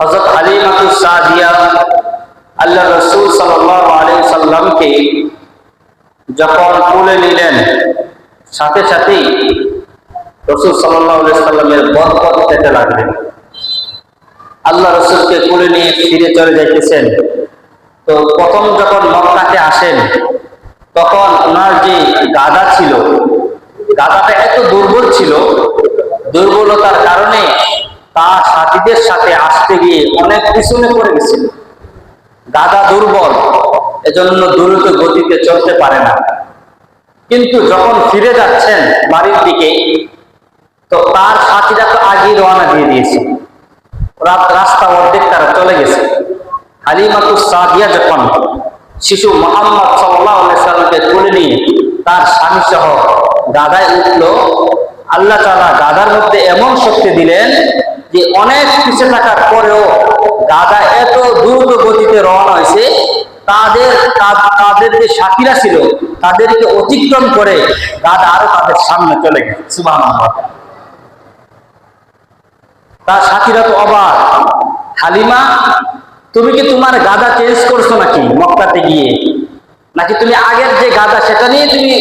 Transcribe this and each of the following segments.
হজরত হালিমাতুল সাদিয়া আল্লাহ রসুল সাল্লাল্লাহু আলাইহি সাল্লামকে যখন তুলে নিলেন, সাথে সাথেই রসুল আলাইহি সাল্লামের বরকত পেতে লাগলেন। আল্লাহ রসুলকে তুলে নিয়ে ফিরে চলে যাইতেছেন। তো প্রথম যখন মক্কাতে আসেন, তখন ওনার যে গাদা ছিল গাদাটা এত দুর্বল ছিল, দুর্বলতার কারণে তার সাথীদের সাথে আসতে গিয়ে অনেক পিছনে পড়ে গেছিল। গাদা দুর্বল, এজন্য দ্রুত গতিতে চলতে পারে না। কিন্তু যখন ফিরে যাচ্ছেন বাড়ির দিকে, তো তার সাথীরা তো আগেই রওনা দিয়ে দিয়েছে। রাত রাস্তা অর্ধেক তারা চলে গেছে। হালিমাতুস সাদিয়া যখন শিশু মোহাম্মদ সাল্লাহ সাল্লামকে তুলে নিয়ে তার স্বামী সহ গাদায় উঠল আল্লাহ তালা গাদার মধ্যে এমন শক্তি দিলেন যে অনেক পিছিয়ে থাকার পরেও গাদা এত দ্রুত গতিতে রওনা হয়েছে, তাদের তাদের যে সাথীরা ছিল, তাদেরকে অতিক্রম করে গাদা আরও তাদের সামনে চলে গেছে। সুবাহ তার সাথীরা তো অবাক। হালিমা, তুমি কি তোমার গাদা চেঞ্জ করছ নাকি মক্কাতে গিয়ে? নাকি তুমি আগের যে গাদা, সেটা নিয়ে তুমি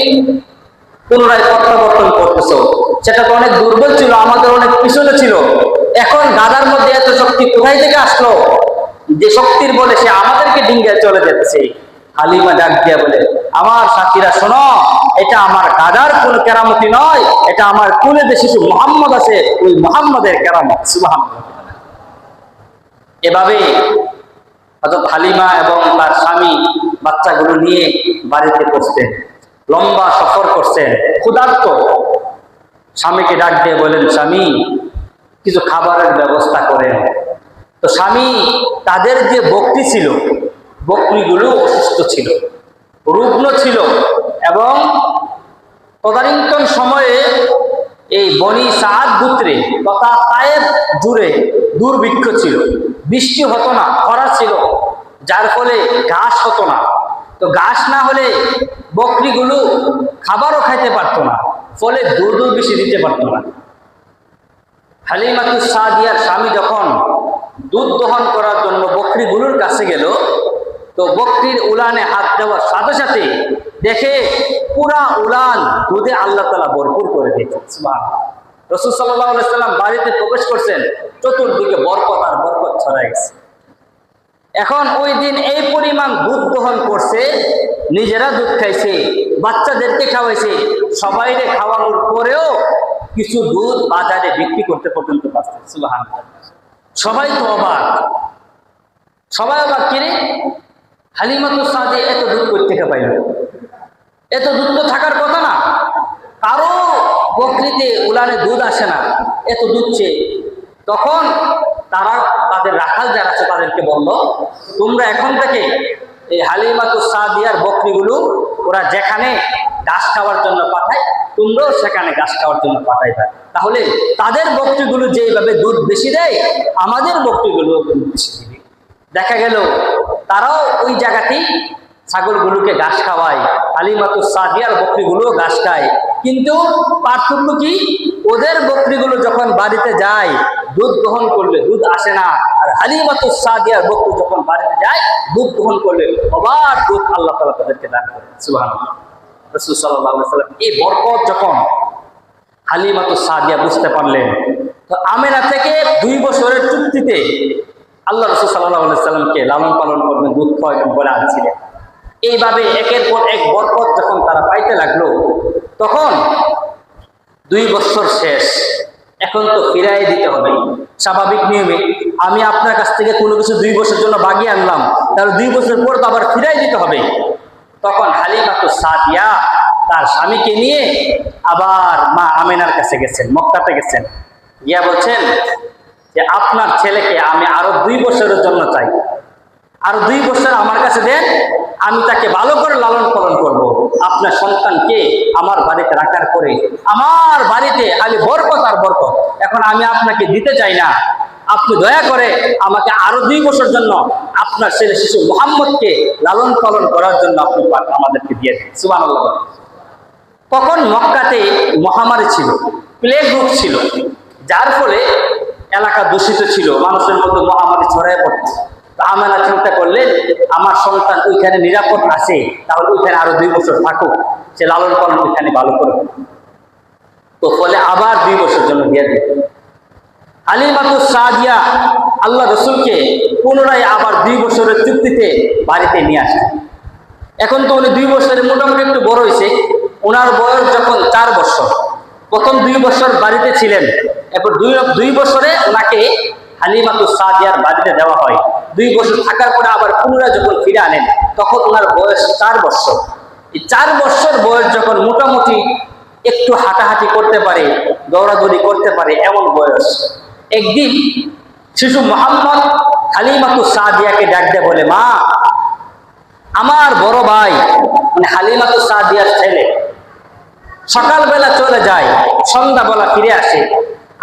পুনরায় প্রত্যাবর্তন করতেছো? সেটা তো অনেক দুর্বল ছিল, আমাদের অনেক পিছনে ছিল। এখন গাদার মধ্যে এত শক্তি কোথায় থেকে আসলো? যে শক্তির বলে সে আমাদেরকে ডিঙ্গে চলে যাচ্ছে। হালিমা ডাক দিয়া বলে, আমার সাথীরা, শোনো, এটা আমার গাদার কোন কেরামতি নয়, এটা আমার কুলে যে শিশু মোহাম্মদ আছে, ওই মোহাম্মদের কেরামত। সুবাহ এভাবে হযরত হালিমা এবং তার স্বামী বাচ্চাগুলো নিয়ে বাড়িতে পৌঁছতেন লম্বা সফর করছেন ক্ষুধার্ত। স্বামীকে ডাক দিয়ে বলেন, স্বামী, কিছু খাবারের ব্যবস্থা করেন তো স্বামী তাদের যে বকরি ছিল বকরিগুলো অসুস্থ ছিল, রুগ্ন ছিল এবং তদানীন্তন সময়ে এই বনি সাদ গুত্রে তথা পায়ের জুড়ে দুর্ভিক্ষ ছিল, বৃষ্টি হতো না, খরা ছিল, যার ফলে ঘাস হতো না। তো ঘাস না হলে বকরিগুলো খাবারও খাইতে পারতো না, ফলে দুধ বেশি দিতে পারতো না। হালিমাতুস সাদিয়ার স্বামী যখন দুধ দহন করার জন্য বকরিগুলোর কাছে গেল, তো বকরির উলানে হাত দেওয়ার সাথে সাথে দেখে পুরা উলান দুধে আল্লাহ তালা ভরপুর করে দিয়েছে। রসুল সাল্লাহ সাল্লাম বাড়িতে প্রবেশ করছেন, চতুর্দিকে বরকত আর বরকত ছড়াই গেছে। এখন ওই দিন এই পরিমাণ দুধ দহন করছে, নিজেরা দুধ খাইছে, বাচ্চাদেরকে খাওয়াইছে, সবাইরে খাওয়ানোর পরেও কিছু দুধ বাজারে বিক্রি করতে পর্যন্ত পারছে সবাই তো অবাক। সবাই অবাক কিরে হালিমাতো এত দুধ করতে থেকে পাইল? এত দুধ তো থাকার কথা না। কারও বকরিতে উলানে দুধ আসে না, এত দুধ চেয়ে। তখন তারা তাদের রাখাল যারা আছে তাদেরকে বলল, তোমরা এখন থেকে এই হালিমাতু সাদিয়ার বকরিগুলো, ওরা যেখানে ঘাস খাওয়ার জন্য পাঠায়, তোমরাও সেখানে ঘাস খাওয়ার জন্য পাঠাইবে। তাহলে তাদের বকরিগুলো যেইভাবে দুধ বেশি দেয়, আমাদের বকরিগুলো দুধ বেশি দিবে। দেখা গেল, তারাও ওই জায়গাতেই ছাগলগুলোকে ঘাস খাওয়ায় আলিমাতু সাদিয়ার বকরিগুলো ঘাস খায়। কিন্তু পার্থক্য কি? ওদের বকরিগুলো যখন বাড়িতে যায় দুধ গ্রহণ করলে দুধ আসে না। আর হালিমাতু সাদিয়ার বকরি যখন বাড়িতে যায়, দুধ গ্রহণ করলে আবার দুধ আল্লাহ তালা তাদেরকে দান করে। সুবাহ রসুল সাল্লাম এই বরকত যখন হালিমাতু সাদিয়া বুঝতে পারলেন, তো আমেনা থেকে দুই বছরের চুক্তিতে আল্লাহ রসুল সাল্লাহ লালন পালন করবেন, দুধ খাওয়াবেন বলে আনছিলেন। এইভাবে একের পর এক বরকত যখন তারা পাইতে লাগল, তখন দুই বছর শেষ। এখন তো ফিরাই দিতে হবে। স্বাভাবিক নিয়মে। আমি আপনার কাছ থেকে কোনো কিছু দুই বছর জন্য বাগিয়ে আনলাম। তাহলে দুই বছর পর তো আবার ফিরাই দিতে হবে। তখন হালিমা তো সাদিয়া, তার স্বামীকে নিয়ে আবার মা আমেনার কাছে গেছেন, মক্কাতে গেছেন। গিয়া বলছেন যে, আপনার ছেলেকে আমি আরও দুই বছরের জন্য চাই। আর দুই বছর আমার কাছে দেন, আমি তাকে ভালো করে লালন পালন করব। আপনার সন্তানকে আমার বাড়িতে রাখার পরে, আমার বাড়িতে আমি বরকত আর বরকত। এখন আমি আপনাকে দিতে চাই না। আপনি দয়া করে আমাকে আরও দুই বছর জন্য আপনার ছেলে শিশু মোহাম্মদকে লালন পালন করার জন্য আপনি আমাদেরকে দিয়ে দিন। সুবাহ তখন মক্কাতে মহামারী ছিল? প্লেগ রোগ ছিল। যার ফলে এলাকা দূষিত ছিল। মানুষের মধ্যে মহামারী ছড়ায় পড়ছে। আমেনা চিন্তা করলেন আমার সন্তান ওইখানে নিরাপদ আছে, তাহলে ওইখানে আরও দুই বছর থাকুক। সে লালন পালন ওইখানে ভালো করে তো ফলে আবার দুই বছর জন্য দিয়ে দিল হালিমাতু সাদিয়া, আল্লাহ রসুলকে পুনরায় আবার দুই বছরের চুক্তিতে বাড়িতে নিয়ে আসেন এখন তো উনি দুই বছরের, মোটামুটি একটু বড় হয়েছে। ওনার বয়স যখন চার বছর, প্রথম দুই বছর বাড়িতে ছিলেন। এরপর দুই দুই বছরে ওনাকে হালিমাতু সাদিয়ার বাড়িতে দেওয়া হয়। দুই বছর থাকার পরে আবার পুনরায় যখন ফিরে আনেন, তখন ওনার বয়স চার বছর। এই চার বছর বয়স যখন মোটামুটি একটু হাঁটাহাঁটি করতে পারে, দৌড়াদৌড়ি করতে পারে, এমন বয়স। একদিন শিশু মোহাম্মদ হালিমাতু সাদিয়াকে ডাক দেয়, বলে, মা, আমার বড় ভাই মানে হালিমাতু সাদিয়ার ছেলে, সকালবেলা চলে যায়, সন্ধ্যাবেলা ফিরে আসে।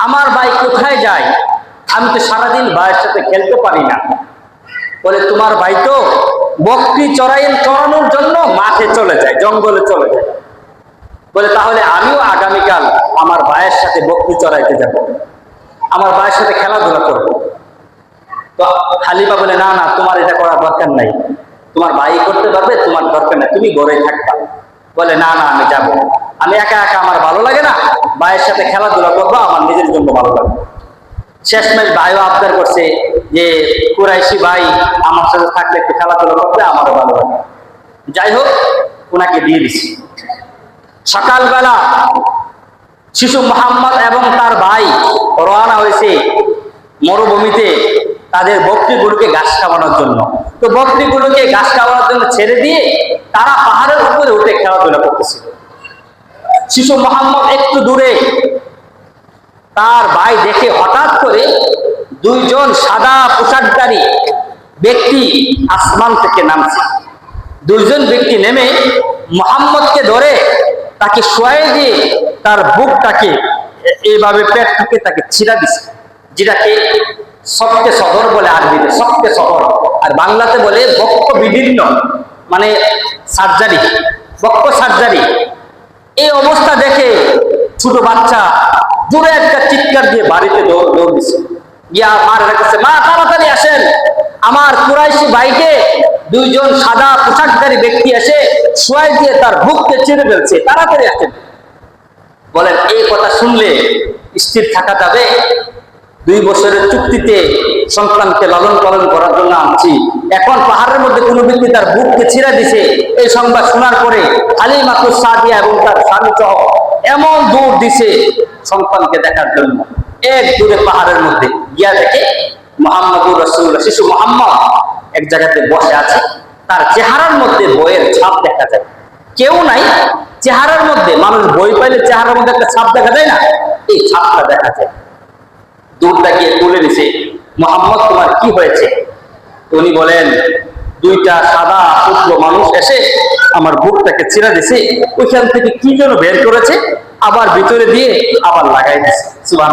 আমার ভাই কোথায় যায়? আমি তো সারাদিন ভাইয়ের সাথে খেলতে পারি না। বলে, তোমার ভাই তো বকরি চড়াই চড়ানোর জন্য মাঠে চলে যায়, জঙ্গলে চলে যায়। বলে, তাহলে আমিও আগামীকাল আমার ভাইয়ের সাথে বকরি চড়াইতে যাব। আমার ভাইয়ের সাথে খেলাধুলা করব। তো হালিমা বলে, না না, তোমার এটা করার দরকার নাই। তোমার ভাই করতে পারবে, তোমার দরকার নাই, তুমি গড়ে থাকবা। বলে, না না, আমি যাব। আমি একা একা আমার ভালো লাগে না, ভাইয়ের সাথে খেলাধুলা করব, আমার নিজের জন্য ভালো লাগে শেষমেশ ভাইও আবদার করছে যে কুরাইশি ভাই আমার সাথে থাকলে একটু খেলাধুলা করবে আমারও ভালো লাগে যাই হোক, ওনাকে দিয়ে দিছি। সকালবেলা শিশু মোহাম্মদ এবং তার ভাই রওনা হয়েছে মরুভূমিতে তাদের বকরিগুলোকে ঘাস খাওয়ানোর জন্য। তো বকরিগুলোকে ঘাস খাওয়ানোর জন্য ছেড়ে দিয়ে তারা পাহাড়ের উপরে উঠে খেলাধুলা করতেছিল। শিশু মোহাম্মদ একটু দূরে তার ভাই দেখে হঠাৎ করে দুইজন সাদা পোশাকধারী ব্যক্তি আসমান থেকে নামছে। দুইজন ব্যক্তি নেমে মোহাম্মদকে ধরে তাকে শোয়ে দিয়ে তার বুকটাকে এইভাবে পেট থেকে তাকে ছিঁড়া দিছে, যেটাকে সবকে সদর বলে আরবিতে সবকে সদর। আর বাংলাতে বলে বক্ষ বিভিন্ন মানে সার্জারি, বক্ষ সার্জারি। এই অবস্থা দেখে ছোট বাচ্চা জোরে একটা চিৎকার দিয়ে বাড়িতে দৌড় দৌড় দিছে। গিয়া মার কাছে, মা, তাড়াতাড়ি আসেন। আমার কুরাইশি বাইকে দুইজন সাদা পোশাকধারী ব্যক্তি এসে শোয়াই দিয়ে তার বুককে ছেড়ে ফেলছে। তাড়াতাড়ি আসেন। বলেন, এই কথা শুনলে স্থির থাকা যাবে। দুই বছরের চুক্তিতে সন্তানকে লালন পালন করার জন্য আনছি। এখন পাহাড়ের মধ্যে কোনো ব্যক্তি তার বুককে ছিঁড়া দিছে। এই সংবাদ শোনার পরে আলী মাকুর সাদিয়া এবং তার স্বামী সহ এমন দূর দিছে সন্তানকে দেখার জন্য। এক দূরে পাহাড়ের মধ্যে গিয়া দেখে মোহাম্মদুর রসুল্লাহ শিশু মোহাম্মদ এক জায়গাতে বসে আছে। তার চেহারার মধ্যে বইয়ের ছাপ দেখা যায়। কেউ নাই, চেহারার মধ্যে, মানুষ বই পাইলে চেহারার মধ্যে একটা ছাপ দেখা যায় না? এই ছাপটা দেখা যায়। দূরটা গিয়ে তুলে দিছে মোহাম্মদ, তোমার কি হয়েছে? উনি বলেন, দুইটা সাদা শুক্র মানুষ এসে আমার বুকটাকে ছিঁড়া দিছে, ওইখান থেকে কি যেন বের করেছে, আবার ভিতরে দিয়ে আবার লাগাই দিছে। সুবাহ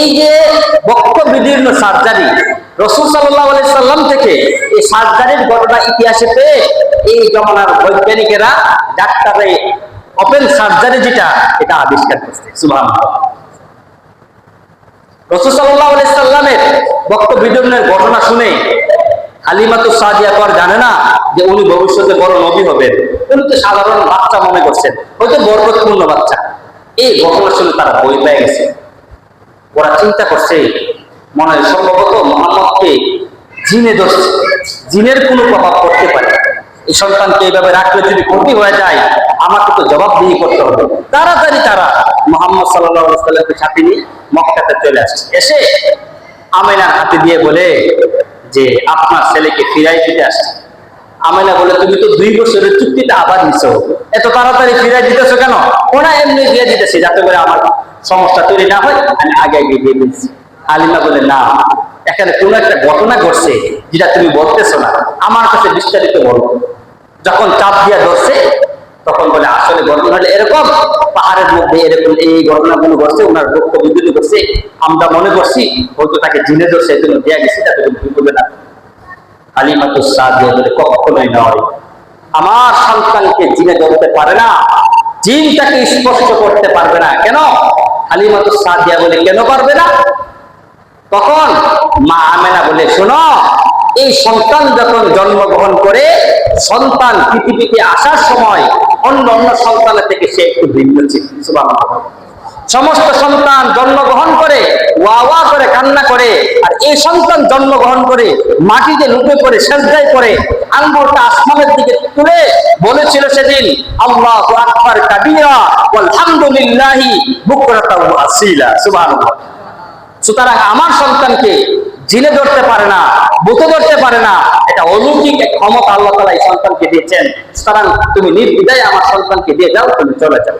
এই যে বক্ষ বিদীর্ণ সার্জারি, রসুল সাল্লাহ সাল্লাম থেকে এই সার্জারির ঘটনা ইতিহাসে পেয়ে এই জমানার বৈজ্ঞানিকেরা ডাক্তারে ওপেন সার্জারি যেটা, এটা আবিষ্কার করছে। সুবাহ রসুল সাল্লাহ সাল্লামের বক্ষ বিদীর্ণের ঘটনা শুনে হালিমাতু সাদিয়া তো আর জানে না যে উনি ভবিষ্যতে বড় নবী হবেন। উনি তো সাধারণ বাচ্চা মনে করছেন। হয়তো বরকতপূর্ণ বাচ্চা। এই ঘটনা শুনে তারা বই পেয়ে গেছে। ওরা চিন্তা করছে, মনে হয় সম্ভবত মোহাম্মদকে জিনে ধরছে জিনের কোনো প্রভাব পড়তে পারে। এই সন্তানকে এইভাবে রাখলে যদি ক্ষতি হয়ে যায়, আমাকে তো জবাবদিহি করতে হবে। তাড়াতাড়ি তারা মোহাম্মদ সাল্লাহ সাল্লামকে সাথে নিয়ে মক্কাতে চলে আসছে। এসে আমেনার হাতে দিয়ে বলে যে, আপনার ছেলেকে ফিরাই দিতে আসছে। আমেনা বলে, তুমি তো দুই বছরের চুক্তিটা আবার নিছো। এত তাড়াতাড়ি ফিরাই দিতেছো কেন? ওরা এমনি দিয়ে দিতেছে যাতে করে আমার সমস্যা তৈরি না হয়, আমি আগে আগে দিয়ে দিচ্ছি আলিমা বলে, না, এখানে কোন একটা ঘটনা ঘটছে যেটা তুমি বলতেছো না। আমার কাছে বিস্তারিত বলো। যখন চাপ দিয়া ধরছে তখন বলে, আসলে ঘটনা হলে এরকম। পাহাড়ের মধ্যে এরকম এই ঘটনাগুলো ঘটছে, ওনার দুঃখ বিদ্যুৎ করছে। আমরা মনে করছি, হয়তো তাকে জিনে ধরছে এই জন্য দেয়া গেছে যাতে করে বিপদে না। হালিমাতুস সাদিয়া বলে, কখনোই নয়। আমার সন্তানকে জিনে ধরতে পারে না জিন তাকে স্পষ্ট করতে পারবে না। কেন? হালিমাতু সাদিয়া বলে, কেন পারবে না? তখন মা আমেনা বলে, শোনো এই সন্তান যখন জন্মগ্রহণ করে, সন্তান পৃথিবীতে আসার সময় অন্য অন্য সন্তানের থেকে সে একটু ভিন্ন ছিল। সমস্ত সন্তান জন্মগ্রহণ করে, ওয়া করে, কান্না করে, আর এই সন্তান জন্মগ্রহণ করে, মাটিতে লুকে পড়ে, সেজদায় করে আঙ্গুলটা আসমানের দিকে তুলে বলেছিল সেদিন, আল্লাহু আকবার কাবীরা আলহামদুলিল্লাহি বুকরাতাও আসিলা। সুবহানাল্লাহ। সুতরাং আমার সন্তানকে জিনে ধরতে পারে না বুতে ধরতে পারে না। এটা অলৌকিক এক ক্ষমতা আল্লাহ তালা এই সন্তানকে দিয়েছেন। সুতরাং তুমি নির্বিদায় আমার সন্তানকে দিয়ে যাও, তুমি চলে যাও।